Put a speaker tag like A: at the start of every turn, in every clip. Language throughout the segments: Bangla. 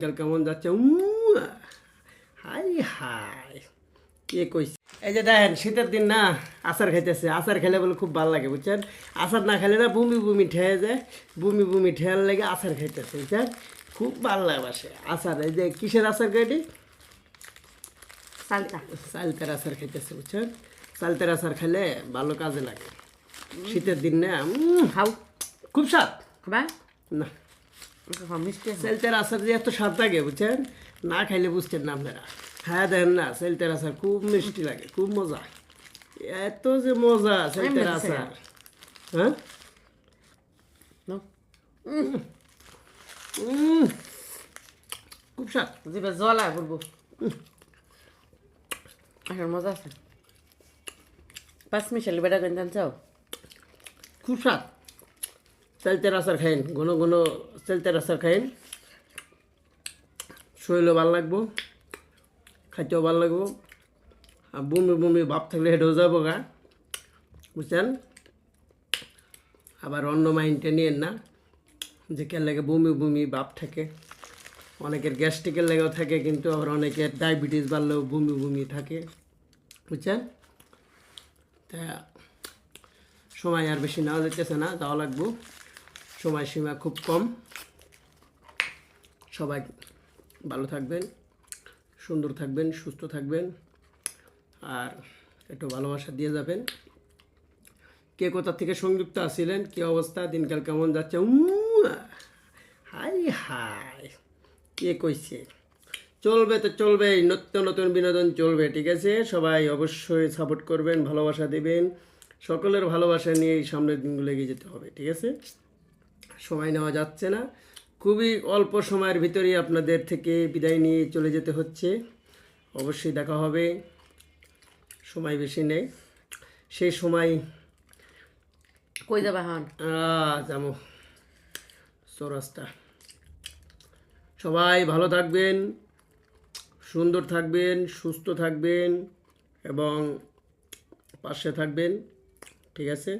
A: কাল কেমন যাচ্ছে? High high! কে কইছে? এই যে দেখেন শীতের দিন না আচার খাইতেছে। আচার খেলে বলে খুব ভালো লাগে বুঝছেন? আচার না খেলে না বমি বমি ঠেয়ে যায়। বমি বমি ঠেয়ার লেগে আচার খাইতেছে বুঝছেন? খুব ভালো লাগে বাসে আচার। এই যে কিসের আচার গাড়ি
B: সালতা।
A: চালতের আচার খাইতেছে বুঝছেন? চালতের আচার খেলে ভালো কাজে লাগে। শীতের দিন না
B: খাও।
A: খুব স্বাদ। না। সেলতের আচার যে এত স্বাদ লাগে বুঝছেন? না খাইলে বুঝছেন না আপনারা। হ্যাঁ দেখেন না সেলতের আচার খুব মিষ্টি লাগে খুব মজা। এত যে মজা সেলতের। আচার। হ্যাঁ? খুব স্বাদ।
B: জিভে জল আয় বলব আসলে মজা আছে। পাঁচ মিশালি বেটা কিনতে চাও
A: খুব স্বাদ। সেলতের আচার খাইন ঘন ঘন সেলতের আচার খাইন শরীরও ভালো লাগবো, খাইতেও ভালো লাগবো। আর বমি বমি ভাব থাকলে হেঁটেও যাব গা, বুঝছেন? আবার অন্য মাইন্ডটা নিয়েন না, যে কে লাগে বমি বমি ভাব থাকে। অনেকের গ্যাস্ট্রিকের লেগেও থাকে, কিন্তু আবার অনেকের ডায়াবেটিস বাড়লেও বমি বমি থাকে, বুঝছেন? তা সময় আর বেশি নেওয়া যেতেছে না, যাওয়া লাগবো। সময়সীমা খুব কম। সবাই ভালো থাকবেন, সুন্দর থাকবেন, সুস্থ থাকবেন, আর একটু ভালোবাসা দিয়ে যাবেন। কে কোথা থেকে সংযুক্ত আছিলেন, কি অবস্থা, দিনকাল কেমন যাচ্ছে? হাই হাই, কে কইছে? চলবে তো চলবে নতুন নতুন বিনোদন চলবে, ঠিক আছে? সবাই অবশ্যই সাপোর্ট করবেন, ভালোবাসা দেবেন। সকলের ভালোবাসা নিয়ে এই সামনের দিনগুলো এগিয়ে যেতে হবে, ঠিক আছে? সময় নেওয়া যাচ্ছে না। খুবই অল্প সময়ের ভিতরেই আপনাদের থেকে বিদায় নিয়ে চলে যেতে হচ্ছে। অবশ্যই দেখা হবে। সময় বেশি নেই। সেই সময়
B: কই যাবা হন
A: যাব। চৌরাস্তা সবাই ভালো থাকবেন সুন্দর থাকবেন সুস্থ থাকবেন এবং পাশে থাকবেন। ঠিক আছে?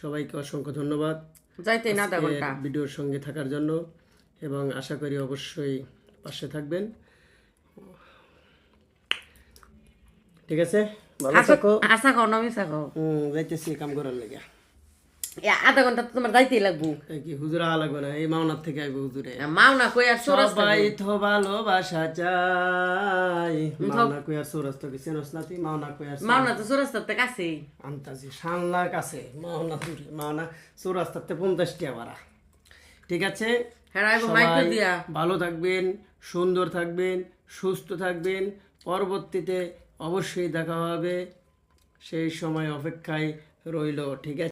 A: সবাইকে অসংখ্য ধন্যবাদ।
B: যাইতে না আধা
A: ঘণ্টা ভিডিওর সঙ্গে থাকার জন্য এবং আশা করি অবশ্যই পাশে থাকবেন। ঠিক আছে? ভালো থাকো।
B: আশা করো আমি থাকো
A: হুম যাইতেছি কাম করার লেগে।
B: আধা ঘণ্টা তো তোমার যাইতেই লাগবো।
A: কি হুজুরা লাগবে না? এই মাওনার থেকে আইবে হুজুরে।
B: মাও না কই আর
A: সবাই তো ভালোবাসা চাই মাওনা কই আর সৌরাস্ত কি চেনস না তুই মাওনা কই আর
B: মাও না তো
A: আন্তাজি সানলার কাছে। মাওনা দূরে মাওনা চৌরাস্তাতে পঞ্চাশটি বাড়া ঠিক আছে?
B: হ্যাঁ আইবো মাইক দিয়া।
A: ভালো থাকবেন সুন্দর থাকবেন সুস্থ থাকবেন। পরবর্তীতে অবশ্যই দেখা হবে। সেই সময় অপেক্ষায় রইল ঠিক আছে?